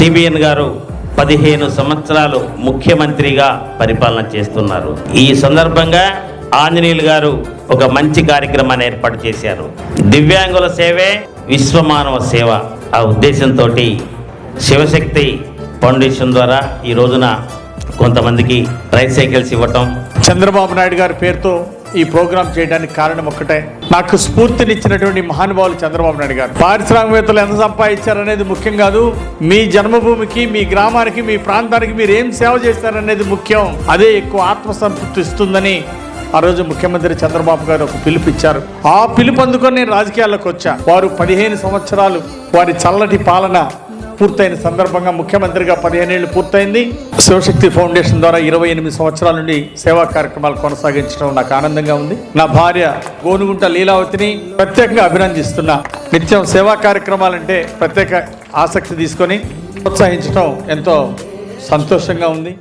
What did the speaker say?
CBN గారు పదిహేను సంవత్సరాలు ముఖ్యమంత్రిగా పరిపాలన చేస్తున్నారు. ఈ సందర్భంగా ఆంజనేయులు గారు ఒక మంచి కార్యక్రమాన్ని ఏర్పాటు చేశారు. దివ్యాంగుల సేవే విశ్వమానవ సేవ ఆ ఉద్దేశంతో శివశక్తి ఫౌండేషన్ ద్వారా ఈ రోజున కొంతమందికి రైట్ సైకిల్స్ ఇవ్వటం. చంద్రబాబు నాయుడు గారి పేరుతో ఈ ప్రోగ్రాం చేయడానికి కారణం ఒక్కటే. నాకు స్ఫూర్తినిచ్చినటువంటి మహానుభావులు చంద్రబాబు నాయుడు గారు. పారిశ్రామికవేత్తలు ఎంత సంపాదించారనేది ముఖ్యం కాదు. మీ జన్మభూమికి మీ గ్రామానికి మీ ప్రాంతానికి మీరు ఏం సేవ చేస్తారనేది ముఖ్యం. అదే ఎక్కువ ఆత్మసంతృప్తి ఇస్తుందని ఆ రోజు ముఖ్యమంత్రి చంద్రబాబు గారు ఒక పిలుపు ఇచ్చారు. ఆ పిలుపు అందుకొని నేను రాజకీయాల్లోకి వచ్చా. వారు పదిహేను సంవత్సరాలు వారి చల్లటి పాలన పూర్తయిన సందర్భంగా ముఖ్యమంత్రిగా పదిహేనేళ్ళు పూర్తయింది. శివశక్తి ఫౌండేషన్ ద్వారా ఇరవై ఎనిమిది సంవత్సరాల నుండి సేవా కార్యక్రమాలు కొనసాగించడం నాకు ఆనందంగా ఉంది. నా భార్య గోనుగుంట లీలావతిని ప్రత్యేకంగా అభినందిస్తున్నా. నిత్యం సేవా కార్యక్రమాలంటే ప్రత్యేక ఆసక్తి తీసుకొని ప్రోత్సహించడం ఎంతో సంతోషంగా ఉంది.